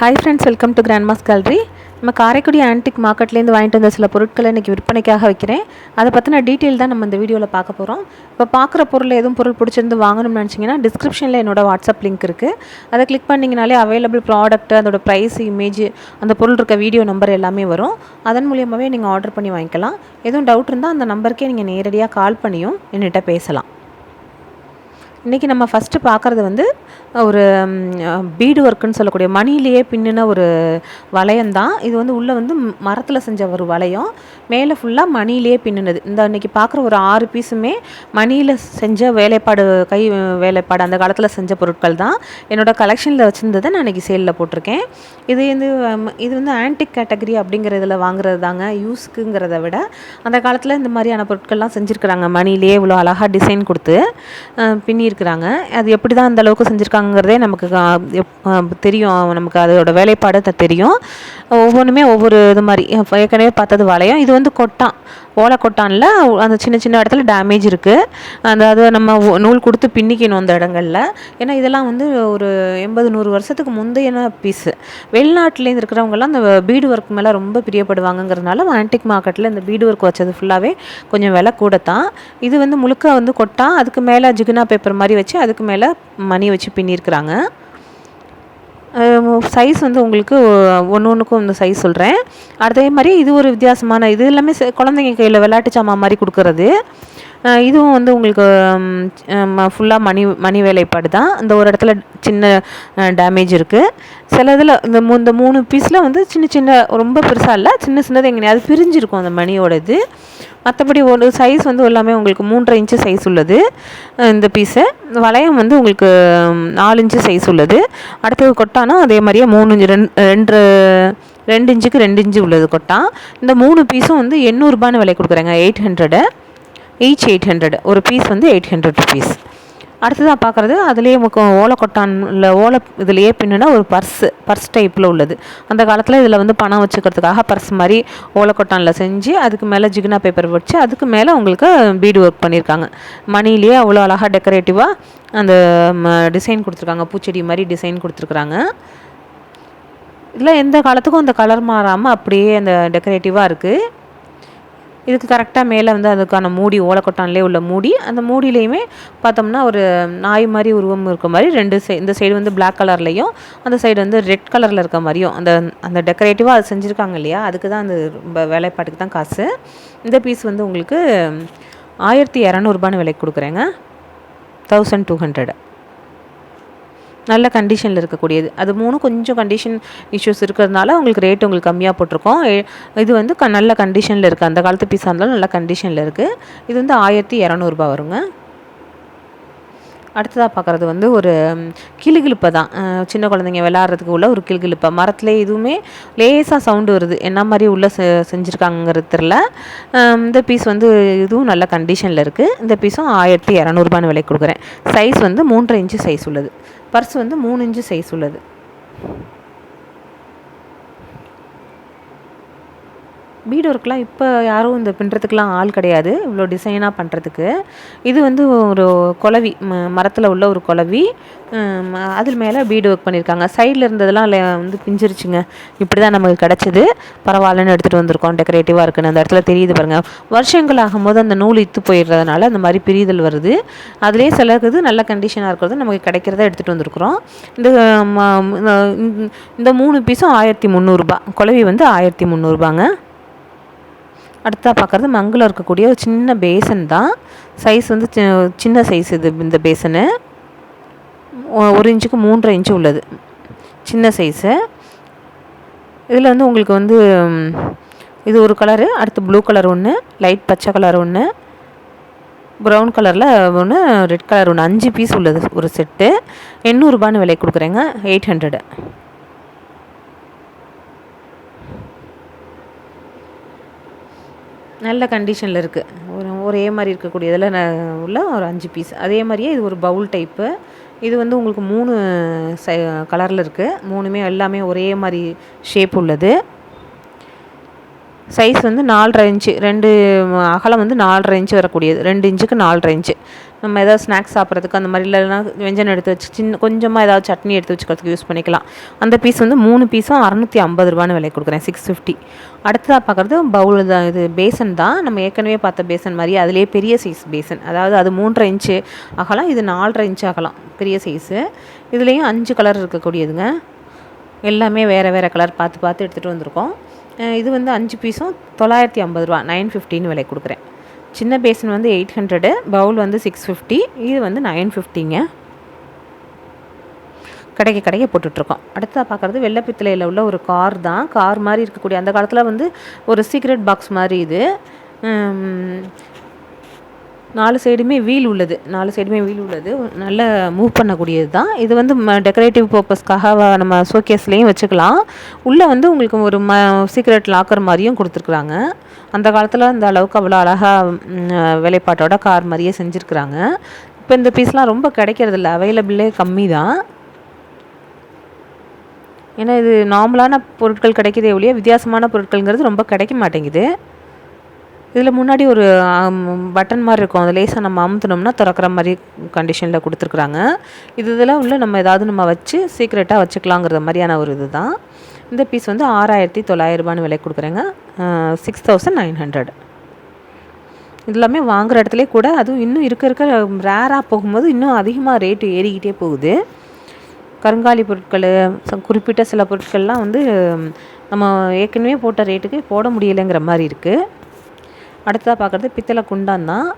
Hi friends welcome to grandma's gallery நம்ம Karaikudi antique மார்க்கெட்லேருந்து வாங்கிட்டு வந்த சில பொருட்களை இன்றைக்கி விற்பனைக்காக வைக்கிறேன். அதை பற்றின டீட்டெயில் தான் நம்ம இந்த வீடியோவில் பார்க்க போகிறோம் இப்போ பார்க்குற பொருள் எதுவும் பொருள் பிடிச்சிருந்து வாங்கணும்னு நினச்சிங்கன்னா டிஸ்கிரிப்ஷனில் என்னோடய வாட்ஸ்அப் லிங்க் இருக்குது அதை கிளிக் பண்ணிங்கனாலே அவைலபிள் ப்ராடக்ட் அதோட ப்ரைஸ் இமேஜ் அந்த பொருள் இருக்க வீடியோ நம்பர் எல்லாமே வரும். அதன் மூலியமாகவே நீங்கள் ஆர்டர் பண்ணி வாங்கிக்கலாம். எதுவும் டவுட் இருந்தால் அந்த நம்பருக்கே நீங்கள் நேரடியாக கால் பண்ணியும் என்கிட்ட பேசலாம். இன்றைக்கி நம்ம ஃபஸ்ட்டு பார்க்குறது வந்து ஒரு பீடு ஒர்க்குன்னு சொல்லக்கூடிய மணிலேயே பின்னின ஒரு வளையம் தான் இது வந்து உள்ளே வந்து மரத்தில் செஞ்ச ஒரு வளையம். மேலே ஃபுல்லாக மணிலேயே பின்னினது. இந்த இன்றைக்கி பார்க்குற ஒரு ஆறு பீஸுமே மணியில் செஞ்ச வேலைப்பாடு கை வேலைப்பாடு அந்த காலத்தில் செஞ்ச பொருட்கள் தான் என்னோடய கலெக்ஷனில் வச்சுருந்ததை நான் இன்றைக்கி சேலில் போட்டிருக்கேன். இது வந்து இது வந்து ஆன்டிக் கேட்டகரி அப்படிங்கிறதுல வாங்குறது தாங்க யூஸ்க்குங்கிறத விட. அந்த காலத்தில் இந்த மாதிரியான பொருட்கள்லாம் செஞ்சுருக்குறாங்க. மணிலேயே இவ்வளோ அழகாக டிசைன் கொடுத்து செஞ்சுருக்கிறாங்க அது எப்படி தான் அந்த அளவுக்கு செஞ்சுருக்காங்கிறதே நமக்கு தெரியும். நமக்கு அதோட வேலைப்பாடு தெரியும். ஒவ்வொன்றுமே ஒவ்வொரு இது மாதிரி ஏற்கனவே பார்த்தது வளையம். இது வந்து கொட்டான். கோலக்கொட்டானில் கொட்டானில் அந்த சின்ன சின்ன இடத்துல டேமேஜ் இருக்குது அந்த அதை நம்ம நூல் கொடுத்து பின்னிக்கணும் அந்த இடங்களில். ஏன்னா இதெல்லாம் வந்து ஒரு எண்பது நூறு வருஷத்துக்கு முந்தையன பீஸு வெளிநாட்டிலேருந்து இருக்கிறவங்கலாம் அந்த பீடு ஒர்க் மேலே ரொம்ப பிரியப்படுவாங்கங்கிறதுனால ஆன்டிக் மார்க்கெட்டில் இந்த பீடு ஒர்க் வச்சது ஃபுல்லாகவே கொஞ்சம் விலை கூட தான் இது வந்து முழுக்க வந்து கொட்டா அதுக்கு மேலே ஜிகுனா பேப்பர் மாதிரி வச்சு அதுக்கு மேலே மணி வச்சு பின்னிருக்கிறாங்க. சைஸ் வந்து உங்களுக்கு ஒன்று ஒன்றுக்கும் இந்த சைஸ் சொல்கிறேன் அதே மாதிரி இது ஒரு வித்தியாசமான இது எல்லாமே குழந்தைங்க கையில் விளையாட்டு சாமான் மாதிரி கொடுக்குறது. இதுவும் வந்து உங்களுக்கு ஃபுல்லாக மணி மணி வேலைப்பாடு தான். இந்த ஒரு இடத்துல சின்ன டேமேஜ் இருக்குது சில இதில் இந்த மூ இந்த மூணு பீஸில் வந்து சின்ன சின்ன ரொம்ப பெருசாக இல்லை சின்ன சின்னது எங்கேயாவது பிரிஞ்சிருக்கும் அந்த மணியோட இது. மற்றபடி ஒரு சைஸ் வந்து எல்லாமே உங்களுக்கு மூன்றரை இன்ச்சு சைஸ் உள்ளது இந்த பீஸு வளையம் வந்து உங்களுக்கு நாலு இன்ச்சு சைஸ் உள்ளது. அடுத்தது கொட்டானா அதே மாதிரியே மூணு இன்ச்சு ரெண்டு ரெண்டு ரெண்டு இன்ச்சுக்கு ரெண்டு இன்ச்சு உள்ளது கொட்டா. இந்த மூணு பீஸும் வந்து எண்ணூறுபான்னு விலை கொடுக்குறாங்க eight hundred each eight hundred ஒரு பீஸ் வந்து எயிட் ஹண்ட்ரட் ருபீஸ் அடுத்ததாக பார்க்குறது அதுலேயே ஓலை கொட்டானில் ஓலை இதுலேயே பின்னுனா ஒரு பர்ஸு பர்ஸ் டைப்பில் உள்ளது. அந்த காலத்தில் இதில் வந்து பணம் வச்சுக்கிறதுக்காக பர்ஸ் மாதிரி ஓலை கொட்டானில் செஞ்சு அதுக்கு மேலே ஜிகினா பேப்பர் வச்சு அதுக்கு மேலே உங்களுக்கு பீடு ஒர்க் பண்ணியிருக்காங்க மணிலேயே அவ்வளோ அழகாக டெக்கரேட்டிவாக அந்த டிசைன் கொடுத்துருக்காங்க. பூச்செடி மாதிரி டிசைன் கொடுத்துருக்குறாங்க. இதில் எந்த காலத்துக்கும் அந்த கலர் மாறாமல் அப்படியே அந்த டெக்கரேட்டிவாக இருக்குது இதுக்கு கரெக்டாக மேலே வந்து அதுக்கான மூடி ஓலக்கொட்டான்லேயே உள்ள மூடி அந்த மூடியிலையுமே பார்த்தோம்னா ஒரு நாய் மாதிரி உருவம் இருக்க மாதிரி ரெண்டு சை இந்த சைடு வந்து பிளாக் கலர்லேயும் அந்த சைடு வந்து ரெட் கலரில் இருக்க மாதிரியும் அந்த அந்த டெக்கரேட்டிவாக அது செஞ்சுருக்காங்க இல்லையா? அதுக்கு தான் அந்த ரொம்ப வேலைப்பாட்டுக்கு தான் காசு. இந்த பீஸ் வந்து உங்களுக்கு ஆயிரத்தி இரநூறுபான்னு விலைக்கு கொடுக்குறேங்க. தௌசண்ட் டூ ஹண்ட்ரட் நல்ல கண்டிஷனில் இருக்கக்கூடியது. அது மூணு கொஞ்சம் கண்டிஷன் இஷ்யூஸ் இருக்கிறதுனால உங்களுக்கு ரேட் உங்களுக்கு கம்மியாக போட்டிருக்கோம். இது வந்து க நல்ல கண்டிஷனில் இருக்குது அந்த காலத்து பீஸாக இருந்தாலும் நல்ல கண்டிஷனில் இருக்குது இது வந்து ஆயிரத்தி இரநூறுபா வருங்க. அடுத்ததாக பார்க்குறது வந்து ஒரு கிளுகிழுப்பை தான். சின்ன குழந்தைங்க விளாட்றதுக்கு உள்ள ஒரு கிளுகிழுப்பை மரத்தில் எதுவுமே லேசாக சவுண்டு வருது. என்ன மாதிரி உள்ளே செ செஞ்சுருக்காங்கிறது தெரில இந்த பீஸ் வந்து இதுவும் நல்ல கண்டிஷனில் இருக்குது இந்த பீஸும் ஆயிரத்தி இரநூறுபான்னு விலை கொடுக்குறேன். சைஸ் வந்து மூன்றரை இன்ச்சு சைஸ் உள்ளது. பர்ஸ் வந்து மூணு இன்ச்சு சைஸ் உள்ளது. பீட் ஒர்க்லாம் இப்போ யாரும் இந்த பின்னுறதுக்கெலாம் ஆள் கிடையாது. இவ்வளோ டிசைனாக பண்ணுறதுக்கு இது வந்து ஒரு குலவி ம மரத்தில் உள்ள ஒரு குலவி அதில் மேலே பீடு ஒர்க் பண்ணியிருக்காங்க சைடில் இருந்ததெல்லாம் வந்து பிஞ்சிருச்சுங்க. இப்படி தான் நமக்கு கிடச்சிது. பரவாயில்லன்னு எடுத்துகிட்டு வந்திருக்கோம். டெக்கரேட்டிவாக இருக்குன்னு. அந்த இடத்துல தெரியுது பாருங்கள் வருஷங்கள் ஆகும்போது அந்த நூல் இத்து போயிடுறதுனால அந்த மாதிரி பிரிதல் வருது. அதிலே சிலருக்குது நல்ல கண்டிஷனாக இருக்கிறது. நமக்கு கிடைக்கிறத எடுத்துகிட்டு வந்திருக்குறோம். இந்த இந்த மூணு பீஸும் ஆயிரத்தி முந்நூறுரூபா குலவி வந்து ஆயிரத்தி முந்நூறுபாங்க அடுத்தா பார்க்குறது மங்கில் இருக்கக்கூடிய ஒரு சின்ன பேசன் தான். சைஸ் வந்து சின்ன சைஸ் இது இந்த பேசனு ஒரு இன்ச்சுக்கு மூன்றரை இன்ச்சு உள்ளது. சின்ன சைஸு இதில் வந்து உங்களுக்கு வந்து இது ஒரு கலரு அடுத்து ப்ளூ கலர் ஒன்று லைட் பச்சை கலர் ஒன்று ப்ரௌன் கலரில் ஒன்று ரெட் கலர் ஒன்று அஞ்சு பீஸ் உள்ளது ஒரு செட்டு எண்ணூறுபான்னு விலை கொடுக்குறேங்க எயிட் ஹண்ட்ரடு நல்ல கண்டிஷனில் இருக்குது ஒரு ஒரே மாதிரி இருக்கக்கூடியதில் உள்ள ஒரு அஞ்சு பீஸ் அதே மாதிரியே இது ஒரு பவுல் டைப்பு இது வந்து உங்களுக்கு மூணு சை கலரில் இருக்குது மூணுமே எல்லாமே ஒரே மாதிரி ஷேப் உள்ளது. சைஸ் வந்து நாலரை இன்ச்சு. ரெண்டு அகலம் வந்து நாலரை இன்ச்சு வரக்கூடியது. ரெண்டு இன்ச்சுக்கு நாலரை இன்ச்சு. நம்ம ஏதாவது ஸ்நாக்ஸ் சாப்பிட்றதுக்கு அந்த மாதிரி இல்லைன்னா வெஞ்சனம் எடுத்து வச்சு சின்ன கொஞ்சமாக ஏதாவது சட்னி எடுத்து வச்சுக்கிறதுக்கு யூஸ் பண்ணிக்கலாம். அந்த பீஸ் வந்து மூணு பீஸும் அறநூற்றி ஐம்பது ரூபான்னு விலை கொடுக்குறேன். சிக்ஸ் ஃபிஃப்டி அடுத்ததாக பார்க்குறது பவுல் தான் இது பேசன் தான். நம்ம ஏற்கனவே பார்த்த பேசன் மாதிரி அதுலேயே பெரிய சைஸ் பேசன் அதாவது அது மூன்றரை இன்ச்சு அகலம் இது நாலரை இன்ச்சு அகலம். பெரிய சைஸு இதுலேயும் அஞ்சு கலர் இருக்கக்கூடியதுங்க. எல்லாமே வேறு வேறு கலர் பார்த்து பார்த்து எடுத்துகிட்டு வந்திருக்கோம். இது வந்து அஞ்சு பீஸும் தொள்ளாயிரத்தி ஐம்பது ரூபா நைன் ஃபிஃப்டின்னு விலை கொடுக்குறேன். சின்ன பேசன் வந்து எயிட் ஹண்ட்ரடு பவுல் வந்து சிக்ஸ் ஃபிஃப்டி இது வந்து நைன் ஃபிஃப்டிங்க. கடைக்கு கடைக்கு போட்டுட்ருக்கோம். அடுத்ததாக பார்க்குறது வெள்ளப்பித்தளையில் உள்ள ஒரு கார் தான். கார் மாதிரி இருக்கக்கூடிய அந்த காலத்தில் வந்து ஒரு சீக்ரெட் பாக்ஸ் மாதிரி இது. நாலு சைடுமே வீல் உள்ளது. நாலு சைடுமே வீல் உள்ளது. நல்ல மூவ் பண்ணக்கூடியது தான். இது வந்து டெக்கரேட்டிவ் பர்பஸ்க்காக நம்ம ஷோகேஸ்லேயும் வச்சுக்கலாம். உள்ளே வந்து உங்களுக்கு ஒரு ம சீக்ரெட் லாக்கர் மாதிரியும் கொடுத்துருக்குறாங்க. அந்த காலத்தில் அந்த அளவுக்கு அவ்வளோ அழகாக வேலைப்பாட்டோட கார் மாதிரியே செஞ்சுருக்குறாங்க. இப்போ இந்த பீஸ்லாம் ரொம்ப கிடைக்கிறதில்ல. அவைலபிளே கம்மி தான். ஏன்னா இது நார்மலான பொருட்கள் கிடைக்கிறதே ஒழிய வித்தியாசமான பொருட்கள்ங்கிறது ரொம்ப கிடைக்க மாட்டேங்குது. இதில் முன்னாடி ஒரு பட்டன் மாதிரி இருக்கும். அது லேசாக நம்ம அமுத்துனோம்னா திறக்கிற மாதிரி கண்டிஷனில் கொடுத்துருக்குறாங்க. இது இதெல்லாம் உள்ள நம்ம ஏதாவது நம்ம வச்சு சீக்ரெட்டாக வச்சுக்கலாங்கிற மாதிரியான ஒரு இது தான் இந்த பீஸ் வந்து ஆறாயிரத்தி தொள்ளாயிரரூபான்னு விலை கொடுக்குறேங்க. சிக்ஸ் தௌசண்ட் நைன் ஹண்ட்ரட் இதெல்லாமே வாங்குகிற இடத்துல கூட அதுவும் இன்னும் இருக்க இருக்க ரேராக போகும்போது இன்னும் அதிகமாக ரேட்டு ஏறிக்கிட்டே போகுது. கருங்காலி பொருட்கள் குறிப்பிட்ட சில பொருட்கள்லாம் வந்து நம்ம ஏற்கனவே போட்ட ரேட்டுக்கு போட முடியலைங்கிற மாதிரி இருக்குது அடுத்ததாக பார்க்குறது பித்தளை குண்டான் தான்.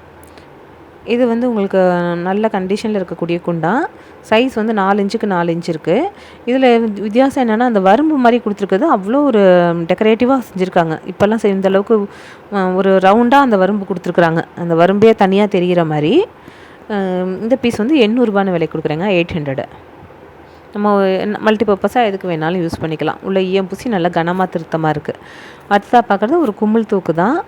இது வந்து உங்களுக்கு நல்ல கண்டிஷனில் இருக்கக்கூடிய குண்டான். சைஸ் வந்து நாலு இன்ச்சுக்கு நாலு இன்ச் இருக்குது இதில் வித்தியாசம் என்னென்னா அந்த வரம்பு மாதிரி கொடுத்துருக்குது அவ்வளோ ஒரு டெக்கரேட்டிவாக செஞ்சுருக்காங்க. இப்போல்லாம் இந்த அளவுக்கு ஒரு ரவுண்டாக அந்த வரம்பு கொடுத்துருக்குறாங்க. அந்த வரும்பே தனியாக தெரிகிற மாதிரி. இந்த பீஸ் வந்து எண்ணூறுபான்னு விலை கொடுக்குறேங்க எயிட் ஹண்ட்ரடு நம்ம மல்டி பர்பஸாக எதுக்கு வேணாலும் யூஸ் பண்ணிக்கலாம். உள்ள ஈயம் பூசி நல்லா கனமாக திருத்தமாக இருக்குது அடுத்ததாக பார்க்குறது ஒரு கும்பல் தூக்கு தான்.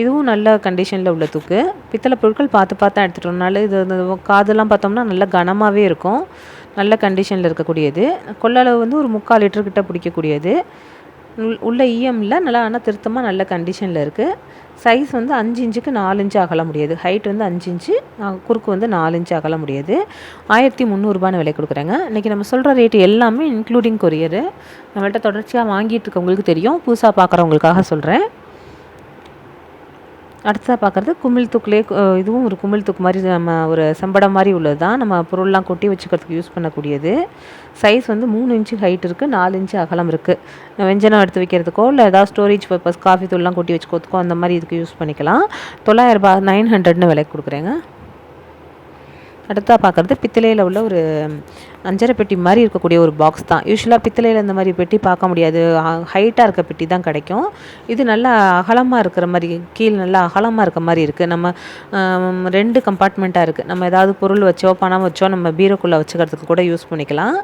இதுவும் நல்ல கண்டிஷனில் உள்ள தூக்கு. பித்தளை பொருட்கள் பார்த்து பார்த்து எடுத்துகிட்டு இது காதெல்லாம் பார்த்தோம்னா நல்லா கனமாகவே இருக்கும். நல்ல கண்டிஷனில் இருக்கக்கூடியது. கொள்ளளவு வந்து ஒரு முக்கால் லிட்டர் கிட்ட பிடிக்கக்கூடியது. உள்ள இஎம்மில் நல்லா ஆனால் திருத்தமாக நல்ல கண்டிஷனில் இருக்குது சைஸ் வந்து அஞ்சு இன்ச்சுக்கு நாலு இன்ச்சு அகல முடியாது. ஹைட் வந்து அஞ்சு இன்ச்சு குறுக்கு வந்து நாலு இன்ச்சு அகல முடியாது. ஆயிரத்தி முந்நூறுபான்னு விலை கொடுக்குறேங்க. இன்றைக்கி நம்ம சொல்கிற ரேட்டு எல்லாமே இன்க்ளூடிங் கொரியரு நம்மள்கிட்ட தொடர்ச்சியாக வாங்கிட்டு இருக்கவங்களுக்கு தெரியும். புதுசாக பார்க்குறவங்களுக்காக சொல்கிறேன் அடுத்ததாக பார்க்குறது குமிழ் தூக்கிலே இதுவும் ஒரு குமிழ் தூக்கு மாதிரி நம்ம ஒரு செம்படம் மாதிரி உள்ளது தான் நம்ம பொருள்லாம் கொட்டி வச்சுக்கிறதுக்கு யூஸ் பண்ணக்கூடியது. சைஸ் வந்து மூணு இன்ச்சு ஹைட் இருக்குது நாலு இன்ச்சு அகலம் இருக்குது வெஞ்சனம் எடுத்து வைக்கிறதுக்கோ இல்லை ஏதாவது ஸ்டோரேஜ் பர்பஸ் காஃபி தூள்லாம் கொட்டி வச்சுக்கிறதுக்கோ அந்த மாதிரி இதுக்கு யூஸ் பண்ணிக்கலாம். தொள்ளாயிரரூபா நைன் ஹண்ட்ரட்னு விலைக்கு கொடுக்குறேங்க. அடுத்தா பார்க்குறது பித்தளையில் உள்ள ஒரு அஞ்சரை பெட்டி மாதிரி இருக்கக்கூடிய ஒரு பாக்ஸ் தான். யூஸ்வலாக பித்தளையில் இந்த மாதிரி பெட்டி பார்க்க முடியாது. ஹைட்டாக இருக்க பெட்டி தான் கிடைக்கும். இது நல்லா அகலமாக இருக்கிற மாதிரி கீழே நல்லா அகலமாக இருக்க மாதிரி இருக்குது நம்ம ரெண்டு கம்பார்ட்மெண்ட்டாக இருக்குது நம்ம ஏதாவது பொருள் வச்சோ பணம் வச்சோ நம்ம பீரோக்குள்ளே வச்சுக்கிறதுக்கு கூட யூஸ் பண்ணிக்கலாம்.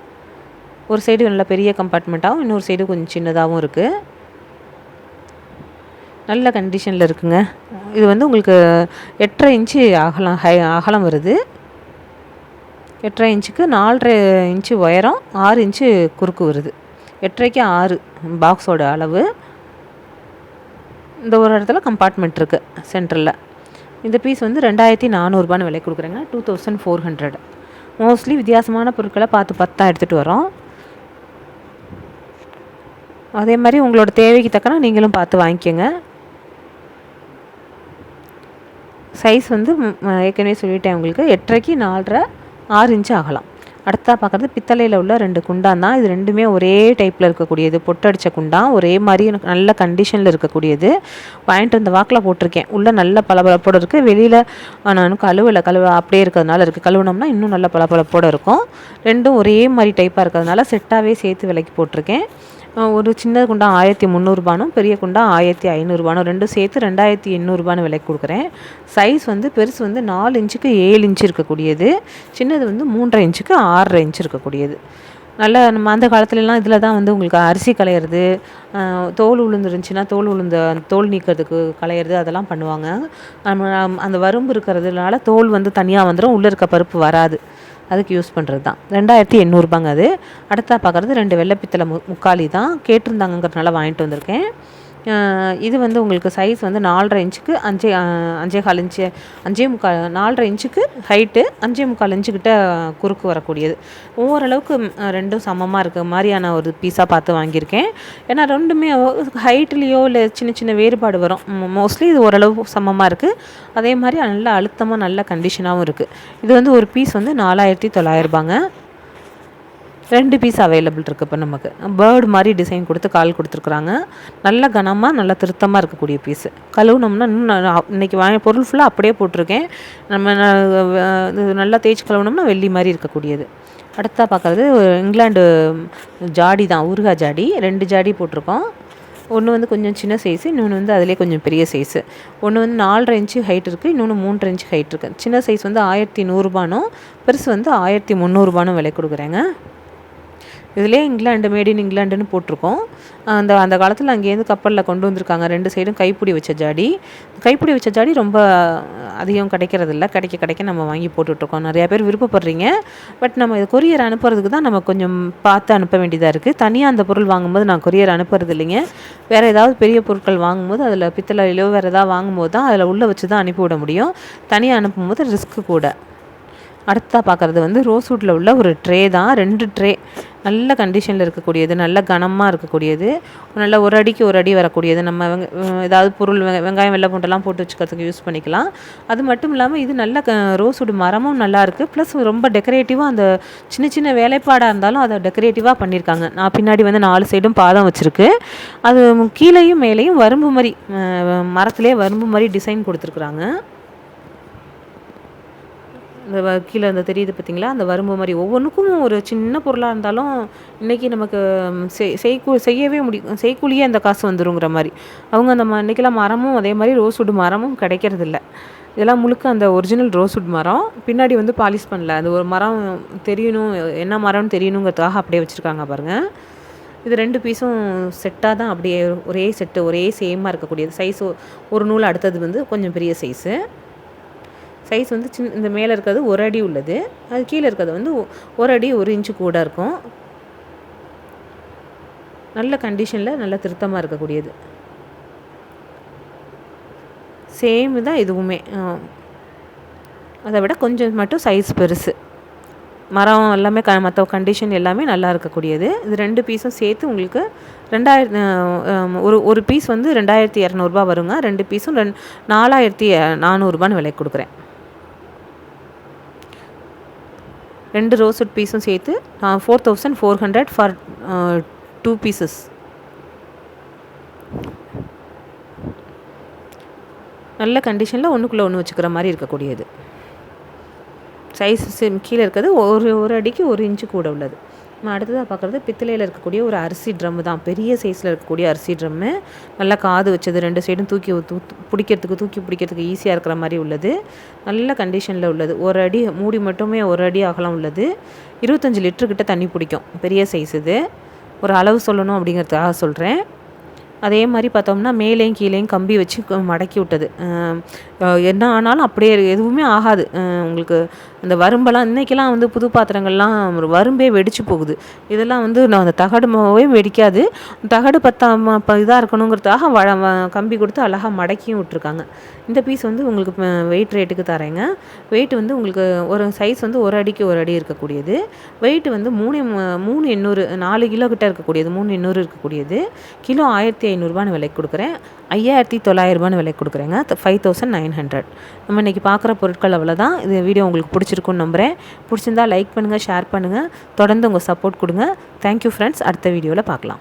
ஒரு சைடு நல்லா பெரிய கம்பார்ட்மெண்ட்டாகவும் இன்னொரு சைடு கொஞ்சம் சின்னதாகவும் இருக்குது நல்ல கண்டிஷனில் இருக்குங்க. இது வந்து உங்களுக்கு எட்டரை இன்ச்சு அகலம் ஹை அகலம் வருது. எட்டரை இன்ச்சுக்கு நாலரை இன்ச்சு உயரம் ஆறு இன்ச்சு குறுக்கு வருது. எட்டரைக்கு ஆறு பாக்ஸோட அளவு. இந்த ஒரு இடத்துல கம்பார்ட்மெண்ட் இருக்குது சென்டரில் இந்த பீஸ் வந்து ரெண்டாயிரத்தி நானூறுபான்னு விலை கொடுக்குறேங்க two thousand four hundred mostly வித்தியாசமான பொருட்களை பார்த்து பார்த்து தான் எடுத்துகிட்டு வரோம். அதே மாதிரி உங்களோட தேவைக்கு தக்கன நீங்களும் பார்த்து வாங்கிக்கோங்க. சைஸ் வந்து ஏற்கனவே சொல்லிட்டேன் உங்களுக்கு எட்டரைக்கு நாலரை ஆறு இன்ச்சு ஆகலாம். அடுத்தா பார்க்குறது பித்தளையில் உள்ள ரெண்டு குண்டான் தான். இது ரெண்டுமே ஒரே டைப்பில் இருக்கக்கூடியது. பொட்டடிச்ச குண்டான் ஒரே மாதிரி எனக்கு நல்ல கண்டிஷனில் இருக்கக்கூடியது. வாங்கிட்டு வந்த வாக்கில் போட்டிருக்கேன். உள்ளே நல்ல பளபளப்போடு இருக்குது வெளியில் நான் கழுவில். கழுவ அப்படியே இருக்கிறதுனால இருக்குது கழுவுனோம்னா இன்னும் நல்ல பளபளப்போடு இருக்கும். ரெண்டும் ஒரே மாதிரி டைப்பாக இருக்கிறதுனால செட்டாகவே சேர்த்து விலைக்கு போட்டிருக்கேன். ஒரு சின்ன குண்டா ஆயிரத்தி முந்நூறுபானும் பெரிய குண்டா ஆயிரத்தி ஐநூறுபானும் ரெண்டும் சேர்த்து ரெண்டாயிரத்தி எண்ணூறுபான்னு விலைக்கு கொடுக்குறேன். சைஸ் வந்து பெருசு வந்து நாலு இன்ச்சுக்கு ஏழு இன்ச்சு இருக்கக்கூடியது. சின்னது வந்து மூன்றரை இன்ச்சுக்கு ஆறரை இன்ச்சு இருக்கக்கூடியது. நல்லா நம்ம அந்த காலத்துலலாம் இதில் தான் வந்து உங்களுக்கு அரிசி களையிறது தோல் உளுந்துருந்துச்சுன்னா தோல் உளுந்த தோல் நீக்கிறதுக்கு களையிறது அதெல்லாம் பண்ணுவாங்க. நம்ம அந்த வரும்பு இருக்கிறதுனால தோல் வந்து தனியாக வந்துடும் உள்ளே இருக்க பருப்பு வராது. அதுக்கு யூஸ் பண்ணுறது தான். ரெண்டாயிரத்தி எண்ணூறுபாங்க அது. அடுத்தா பார்க்குறது ரெண்டு வெள்ளைப்பித்தளை மு முக்காலி தான். கேட்டிருந்தாங்கங்கிறதுனால வாங்கிட்டு வந்திருக்கேன். இது வந்து உங்களுக்கு சைஸ் வந்து நாலரை இன்ச்சுக்கு அஞ்சே அஞ்சே கால் இன்ச்சு அஞ்சே முக்கால் நாலரை இன்ச்சுக்கு ஹைட்டு அஞ்சே முக்கால் இன்ச்சுக்கிட்ட குறுக்கு வரக்கூடியது. ஓரளவுக்கு ரெண்டும் சமமாக இருக்க மாதிரியான ஒரு பீஸாக பார்த்து வாங்கியிருக்கேன். ஏன்னா ரெண்டுமே ஹைட்லேயோ இல்லை சின்ன சின்ன வேறுபாடு வரும். மோஸ்ட்லி இது ஓரளவு சமமாக இருக்குது அதே மாதிரி நல்ல அழுத்தமாக நல்ல கண்டிஷனாகவும் இருக்குது இது வந்து ஒரு பீஸ் வந்து நாலாயிரத்தி தொள்ளாயிரரூபாங்க ரெண்டு பீஸ் அவைலபிள் இருக்குது இப்போ நமக்கு. பேர்டு மாதிரி டிசைன் கொடுத்து கால் கொடுத்துருக்குறாங்க. நல்ல கனமாக நல்ல திருத்தமாக இருக்கக்கூடிய பீஸு கழுவுனோம்னா இன்னும் இன்றைக்கி வாங்க பொருள் ஃபுல்லாக அப்படியே போட்டிருக்கேன். நம்ம நல்லா தேய்ச்சி கழுவுனோம்னா வெள்ளி மாதிரி இருக்கக்கூடியது. அடுத்தா பார்க்குறது இங்கிலாண்டு ஜாடி தான் ஊருகா ஜாடி. ரெண்டு ஜாடி போட்டிருக்கோம். ஒன்று வந்து கொஞ்சம் சின்ன சைஸு இன்னொன்று வந்து அதிலே கொஞ்சம் பெரிய சைஸு ஒன்று வந்து நாலரை இன்ச்சு ஹைட் இருக்குது இன்னொன்று மூன்றரை இன்ச்சு ஹைட் இருக்குது சின்ன சைஸ் வந்து ஆயிரத்தி நூறுரூபானும் பெருசு வந்து ஆயிரத்தி முந்நூறுபானும் விலை கொடுக்குறேங்க. இதிலே இங்கிலாண்டு மேட் இன் இங்கிலாண்டுன்னு போட்டிருக்கோம். அந்த அந்த காலத்தில் அங்கேருந்து கப்பலில் கொண்டு வந்திருக்காங்க. ரெண்டு சைடும் கைப்பிடி வச்ச ஜாடி. கைப்பிடி வச்ச ஜாடி ரொம்ப அதிகம் கிடைக்கிறதில்ல. கிடைக்க கிடைக்க நம்ம வாங்கி போட்டுட்ருக்கோம். நிறையா பேர் விருப்பப்படுறீங்க. பட் நம்ம இது கொரியர் அனுப்புறதுக்கு தான் நம்ம கொஞ்சம் பார்த்து அனுப்ப வேண்டியதாக இருக்குது தனியாக அந்த பொருள் வாங்கும்போது நான் கொரியர் அனுப்புறது இல்லைங்க வேறு ஏதாவது பெரிய பொருட்கள் வாங்கும்போது அதில் பித்தளையிலோ வேறு ஏதாவது வாங்கும்போது தான் அதில் உள்ளே வச்சு தான் அனுப்பிவிட முடியும். தனியாக அனுப்பும்போது ரிஸ்க்கு கூட. அடுத்ததாக பார்க்குறது வந்து ரோஸ்வுட்டில் உள்ள ஒரு ட்ரே தான். ரெண்டு ட்ரே நல்ல கண்டிஷனில் இருக்கக்கூடியது நல்ல கனமாக இருக்கக்கூடியது நல்ல ஒரு அடிக்கு ஒரு அடி வரக்கூடியது. நம்ம வெங்க ஏதாவது பொருள் வெங்காயம் வெள்ளை பூண்டெல்லாம் போட்டு வச்சுக்கிறதுக்கு யூஸ் பண்ணிக்கலாம். அது மட்டும் இல்லாமல் இது நல்ல க மரமும் நல்லா இருக்குது ப்ளஸ் ரொம்ப டெக்கரேட்டிவாக அந்த சின்ன சின்ன வேலைப்பாடாக இருந்தாலும் அதை டெக்கரேட்டிவாக பண்ணியிருக்காங்க நான் பின்னாடி வந்து நாலு சைடும் பாதம் வச்சுருக்கு. அது கீழேயும் மேலேயும் வரும்பு மாதிரி மரத்துலேயே வரும்பு மாதிரி டிசைன் கொடுத்துருக்குறாங்க. இந்த கீழே அந்த தெரியுது பார்த்தீங்களா அந்த வரும்பு மாதிரி. ஒவ்வொன்றுக்கும் ஒரு சின்ன பொருளாக இருந்தாலும் இன்றைக்கி நமக்கு செய் செய்கூ செய்யவே முடியும் செய்கூலியே அந்த காசு வந்துருங்கிற மாதிரி. அவங்க அந்த இன்றைக்கெல்லாம் மரமும் அதே மாதிரி ரோஸ்வுட் மரமும் கிடைக்கிறதில்ல. இதெல்லாம் முழுக்க அந்த ஒரிஜினல் ரோஸ்வுட் மரம். பின்னாடி வந்து பாலிஷ் பண்ணல. அந்த ஒரு மரம் தெரியணும் என்ன மரம்னு தெரியணுங்கிறதுக்காக அப்படியே வச்சுருக்காங்க பாருங்கள் இது ரெண்டு பீஸும் செட்டாக தான். அப்படியே ஒரே செட்டு ஒரே சேமாக இருக்கக்கூடியது. சைஸ் ஒரு நூல் அடுத்தது வந்து கொஞ்சம் பெரிய சைஸு. சைஸ் வந்து சின் இந்த மேலே இருக்கிறது ஒரு அடி உள்ளது. அது கீழே இருக்கிறது வந்து ஒரு அடி ஒரு இன்ச்சு கூட இருக்கும். நல்ல கண்டிஷனில் நல்ல திருத்தமாக இருக்கக்கூடியது. சேம் தான் இதுவுமே. அதை விட கொஞ்சம் மட்டும் சைஸ் பெருசு. மரம் எல்லாமே க மற்ற கண்டிஷன் எல்லாமே நல்லா இருக்கக்கூடியது. இது ரெண்டு பீஸும் சேர்த்து உங்களுக்கு ரெண்டாயிரத்து ஒரு ஒரு பீஸ் வந்து ரெண்டாயிரத்தி இரநூறுபா வருங்க. ரெண்டு பீஸும் ரெண் நாலாயிரத்தி நானூறுபான்னு விலை கொடுக்குறேன். ரெண்டு ரோஸ்வுட் பீஸும் சேர்த்து நான் four thousand four hundred for two pieces நல்ல கண்டிஷனில் ஒன்றுக்குள்ளே ஒன்று வச்சுக்கிற மாதிரி இருக்கக்கூடியது. சைஸ் கீழே இருக்கிறது ஒரு ஒரு அடிக்கு ஒரு இன்ச்சு கூட உள்ளது. நம்ம அடுத்ததாக பார்க்குறது பித்தளையில் இருக்கக்கூடிய ஒரு அரிசி ட்ரம்மு தான். பெரிய சைஸில் இருக்கக்கூடிய அரிசி ட்ரம்மு நல்லா காது வச்சது ரெண்டு சைடும் தூக்கி பிடிக்கிறதுக்கு தூக்கி பிடிக்கிறதுக்கு ஈஸியாக இருக்கிற மாதிரி உள்ளது. நல்ல கண்டிஷனில் உள்ளது. ஒரு அடி மூடி மட்டுமே ஒரு அடி அகலம் உள்ளது. இருபத்தஞ்சி லிட்டருக்கிட்ட தண்ணி பிடிக்கும். பெரிய சைஸ் இது. ஒரு அளவு சொல்லணும் அப்படிங்கிறதுக்காக சொல்கிறேன் அதே மாதிரி பார்த்தோம்னா மேலேயும் கீழேயும் கம்பி வச்சு மடக்கி விட்டது. என்ன ஆனாலும் அப்படியே எதுவுமே ஆகாது. உங்களுக்கு அந்த வரும்பெல்லாம் இன்றைக்கெல்லாம் வந்து புது பாத்திரங்கள்லாம் ஒரு வரும்பே வெடிச்சு போகுது. இதெல்லாம் வந்து நான் அந்த தகடுமாவே வெடிக்காது. தகடு பத்தாம இப்போ இதாக இருக்கணுங்கிறதுக்காக வ கம்பி கொடுத்து அழகாக மடக்கியும் விட்ருக்காங்க இந்த பீஸ் வந்து உங்களுக்கு வெயிட் ரேட்டுக்கு தரேங்க. வெயிட் வந்து உங்களுக்கு ஒரு சைஸ் வந்து ஒரு அடிக்கு ஒரு அடி இருக்கக்கூடியது. வெயிட் வந்து மூணு மூணு எண்ணூறு நாலு கிலோ கிட்ட இருக்கக்கூடியது. மூணு எண்ணூறு இருக்கக்கூடியது. கிலோ ஆயிரத்தி ஐநூறுரூபான்னு விலைக்கு கொடுக்குறேன். ஐயாயிரத்தி தொள்ளாயிரரூபான்னு விலைக்கு கொடுக்குறேங்க. ஃபைவ் தௌசண்ட் நைன் ஹண்ட்ரட் நம்ம இன்றைக்கி பார்க்குற பொருட்கள் அவ்வளோதான் இது வீடியோ உங்களுக்கு பிடிச்சிருக்குன்னு நம்புகிறேன் பிடிச்சிருந்தா லைக் பண்ணுங்கள் ஷேர் பண்ணுங்கள் தொடர்ந்து உங்கள் சப்போர்ட் கொடுங்க. தேங்க்யூ ஃப்ரெண்ட்ஸ் அடுத்த வீடியோவில் பார்க்கலாம்.